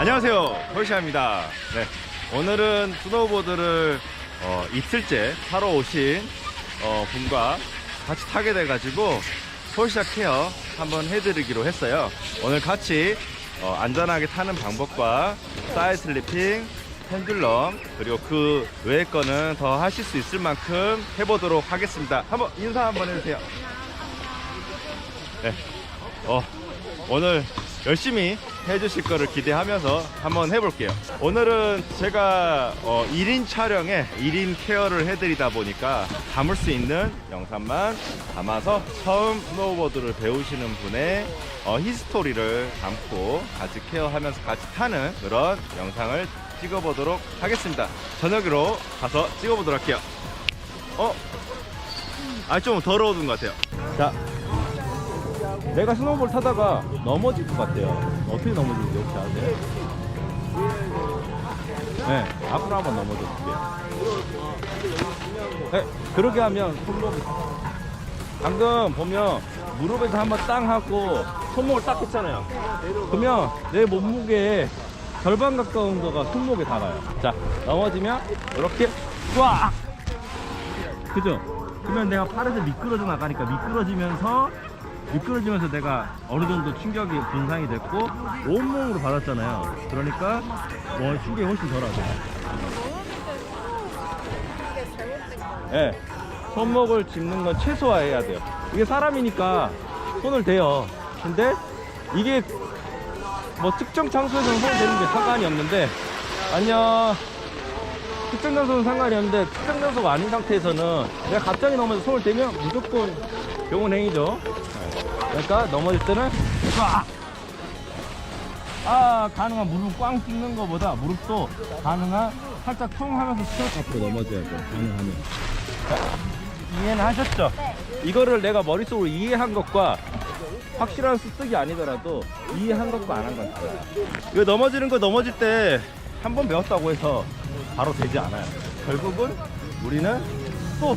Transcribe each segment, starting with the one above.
안녕하세요. 홀시아입니다. 네. 오늘은 스노우보드를 어, 이틀째 타러 오신 어, 분과 같이 타게 돼가지고 홀시아 케어 한번 해드리기로 했어요. 오늘 같이 어, 안전하게 타는 방법과 사이드 슬리핑, 펜듈럼 그리고 그 외의 거는 더 하실 수 있을 만큼 해보도록 하겠습니다. 한번 인사 한번 해주세요. 네. 어, 오늘 열심히 해주실 거를 기대하면서 한번 해볼게요. 오늘은 제가 어, 1인 촬영에 1인 케어를 해드리다 보니까 담을 수 있는 영상만 담아서 처음 스노우보드를 배우시는 분의 어, 히스토리를 담고 같이 케어하면서 같이 타는 그런 영상을 찍어보도록 하겠습니다. 저녁으로 가서 찍어보도록 할게요. 어? 아, 좀 더러워진 것 같아요. 자, 내가 스노우볼 타다가 넘어질 것 같아요. 어떻게 넘어지는지 혹시 아세요? 네, 앞으로 한번 넘어져 볼게요. 네, 그렇게 하면 손목이 방금 보면 무릎에서 한번 땅 하고 손목을 딱 했잖아요. 그러면 내 몸무게의 절반 가까운 거가 손목에 닿아요. 자, 넘어지면 이렇게 꽉! 그죠? 그러면 내가 팔에서 미끄러져 나가니까 미끄러지면서 미끄러지면서 내가 어느 정도 충격이 분산이 됐고 온몸으로 받았잖아요. 그러니까 뭐 충격이 훨씬 덜하죠. 예. 손목을 짚는 건 최소화해야 돼요. 이게 사람이니까 손을 대요. 근데 이게 뭐 특정 장소에서는 손을 대는 게 상관이 없는데 안녕. 특정 장소는 상관이 없는데 특정 장소가 아닌 상태에서는 내가 갑자기 넘어져 손을 대면 무조건 병원 행위죠. 그러니까 넘어질 때는 꽉! 아 가능한 무릎 꽝 찍는 것보다 무릎도 가능한 살짝 통하면서 스트레스 앞으로 넘어져야 돼요 가능하면 자, 이해는 하셨죠? 이거를 내가 머릿속으로 이해한 것과 확실한 습득이 아니더라도 이해한 것과 안한건 달라요 이거 넘어지는 거 넘어질 때 한 번 배웠다고 해서 바로 되지 않아요 결국은 우리는 또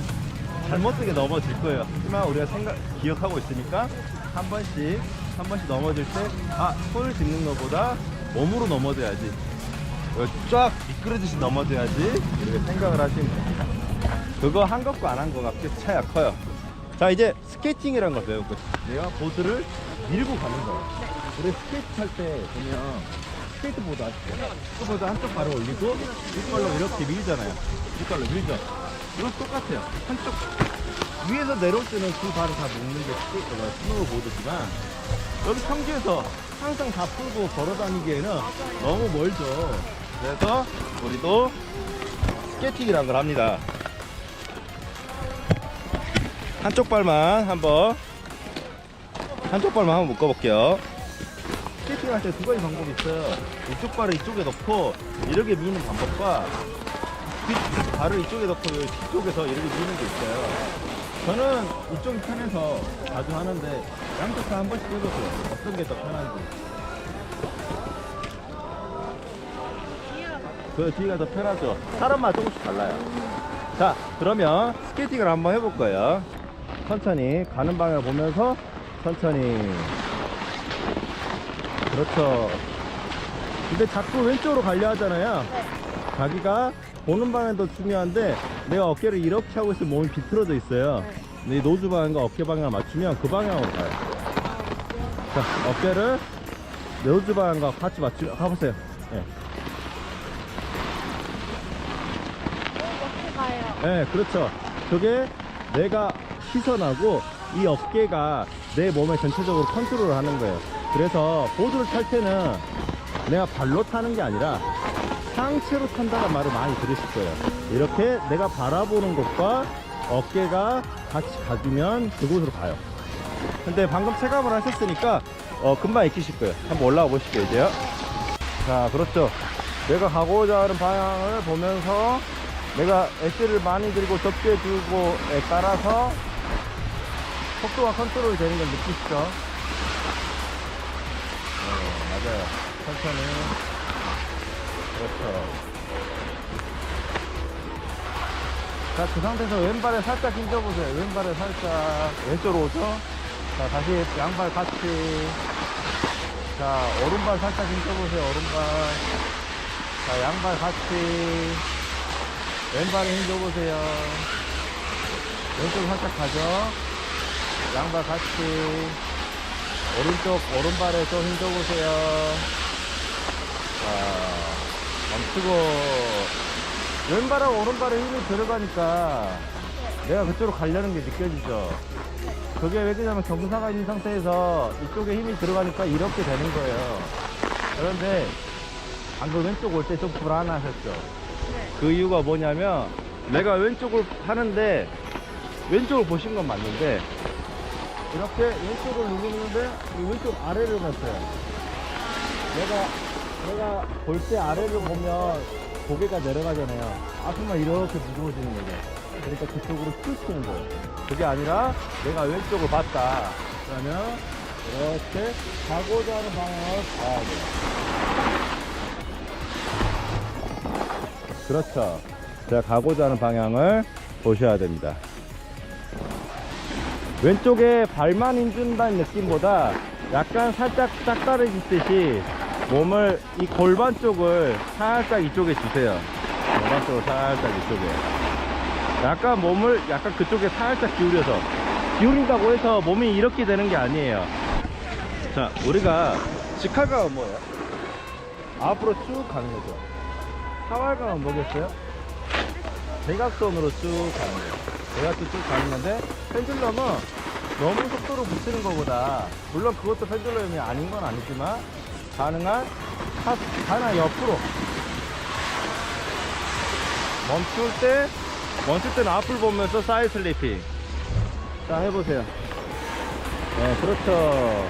잘못되게 넘어질 거예요. 하지만 우리가 생각, 기억하고 있으니까 한 번씩, 한 번씩 넘어질 때, 아, 손을 짚는 것보다 몸으로 넘어져야지. 쫙 미끄러지듯이 넘어져야지. 이렇게 생각을 하시면 돼요. 그거 한 것과 안한꽤 차이가 커요. 자, 이제 스케이팅이라는 걸 배울 거예요. 내가 보드를 밀고 가는 거예요. 우리 스케이트 탈때 보면 스케이트보드 아시죠? 스케이트보드 한쪽 발을 올리고 이걸로 이렇게 밀잖아요. 이걸로 밀죠. 이건 똑같아요. 한쪽 위에서 내려올 때는 두 발을 다 묶는 게 스케이트가 스노우 보드지만 여기 평지에서 항상 다 풀고 걸어 다니기에는 너무 멀죠. 그래서 우리도 스케이팅이라는 걸 합니다. 한쪽 발만 한번 한쪽 발만 한번 묶어볼게요. 스케이팅 할때 두 가지 방법이 있어요. 이쪽 발을 이쪽에 넣고 이렇게 미는 방법과 뒤- 발을 이쪽에 넣고 뒤쪽에서 이렇게 미는 게 있어요. 저는 이쪽이 편해서 자주 하는데 양쪽 다 한 번씩 해보세요. 어떤 게 더 편한지. 그 뒤가 더 편하죠. 사람마다 조금씩 달라요. 자, 그러면 스케이팅을 한번 해볼 거예요. 천천히 가는 방향을 보면서 천천히. 그렇죠. 근데 자꾸 왼쪽으로 가려 하잖아요. 자기가 보는 방향도 중요한데 내가 어깨를 이렇게 하고 있으면 몸이 비틀어져 있어요. 근데 이 노즈 방향과 어깨 방향을 맞추면 그 방향으로 가요. 자, 어깨를 노즈 방향과 같이 맞추, 가보세요. 예. 이렇게 가요. 네, 그렇죠. 저게 내가 시선하고 이 어깨가 내 몸에 전체적으로 컨트롤을 하는 거예요. 그래서 보드를 탈 때는 내가 발로 타는 게 아니라 상체로 탄다는 말을 많이 들으실 거예요. 이렇게 내가 바라보는 것과 어깨가 같이 가주면 그곳으로 가요. 근데 방금 체감을 하셨으니까 어, 금방 익히실 거예요. 한번 올라와 보실게요, 이제요. 자, 그렇죠. 내가 가고자 하는 방향을 보면서 내가 엣지를 많이 들고 적게 주고에 따라서 속도가 컨트롤이 되는 걸 느끼시죠? 네, 맞아요. 천천히. 그렇죠. 자, 그 상태에서 왼발에 살짝 힘줘보세요. 왼발에 살짝 왼쪽으로 오죠? 자, 다시 양발 같이. 자, 오른발 살짝 힘줘보세요, 오른발. 자, 양발 같이. 왼발에 힘줘보세요. 왼쪽 살짝 가죠. 양발 같이. 오른쪽, 오른발에 좀 힘줘보세요. 자, 멈추고. 왼발하고 오른발에 힘이 들어가니까 내가 그쪽으로 가려는 게 느껴지죠. 그게 왜 그러냐면 경사가 있는 상태에서 이쪽에 힘이 들어가니까 이렇게 되는 거예요. 그런데 방금 왼쪽 올 때 좀 불안하셨죠? 그 이유가 뭐냐면 내가 왼쪽을 하는데 왼쪽을 보신 건 맞는데 이렇게 왼쪽을 누르는데 이 왼쪽 아래를 봤어요. 내가 내가 볼 때 아래를 보면 고개가 내려가잖아요. 앞에만 이렇게 무거워지는 거죠. 그러니까 그쪽으로 쭉 치는 거예요. 그게 아니라 내가 왼쪽을 봤다. 그러면 이렇게 가고자 하는 방향을 봐야 돼요. 그렇죠. 제가 가고자 하는 방향을 보셔야 됩니다. 왼쪽에 발만 힘준다는 느낌보다 약간 살짝 짝다르듯이 몸을 이 골반 쪽을 살짝 이쪽에 주세요. 골반 쪽을 살짝 이쪽에. 약간 몸을 약간 그쪽에 살짝 기울여서 기울인다고 해서 몸이 이렇게 되는 게 아니에요. 자, 우리가 직하가 뭐예요? 앞으로 쭉 가는 거죠. 하왈감은 뭐겠어요? 대각선으로 쭉 가는 거예요. 대각선 쭉 가는 건데 펜듈럼은 너무 속도로 붙이는 것보다 물론 그것도 펜듈럼이 아닌 건 아니지만 가능한 하, 하나 옆으로. 멈출 때 멈출 때는 앞을 보면서 사이드 슬리핑. 자 해보세요. 네 그렇죠.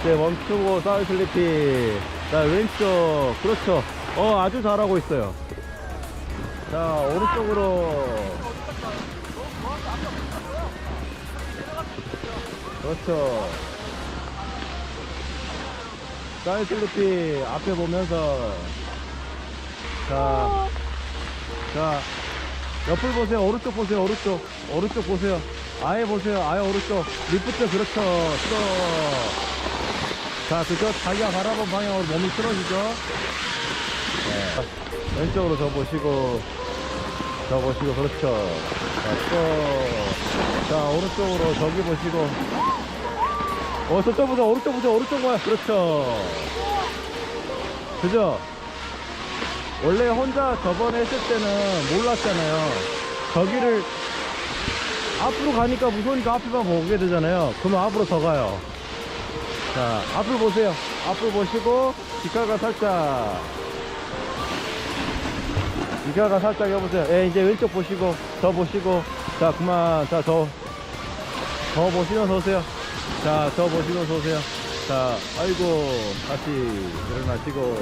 이제 멈추고 사이드 슬리핑. 자 왼쪽. 그렇죠. 어 아주 잘하고 있어요. 자 오른쪽으로. 그렇죠 사이드 슬리핑 앞에 보면서. 자, 자 옆을 보세요 오른쪽 보세요 오른쪽. 오른쪽 보세요. 아예 보세요 아예 오른쪽. 리프트 그렇죠. 틀어 자 그죠 자기가 바라본 방향으로 몸이 틀어지죠. 네. 왼쪽으로 더 보시고 더 보시고 그렇죠. 자, 또. 자 오른쪽으로 저기 보시고 어 저쪽 보자. 오른쪽 보자. 오른쪽 봐요. 그렇죠. 그죠? 원래 혼자 저번에 했을 때는 몰랐잖아요. 저기를 앞으로 가니까 무서우니까 앞에만 보게 되잖아요. 그러면 앞으로 더 가요. 자 앞을 보세요. 앞을 보시고 뒷가가 살짝. 뒷가가 살짝 해보세요. 예 이제 왼쪽 보시고 더 보시고. 자 그만. 자 더 더 보시면서 오세요 자더 보시면서 오세요. 자 아이고 다시 일어나시고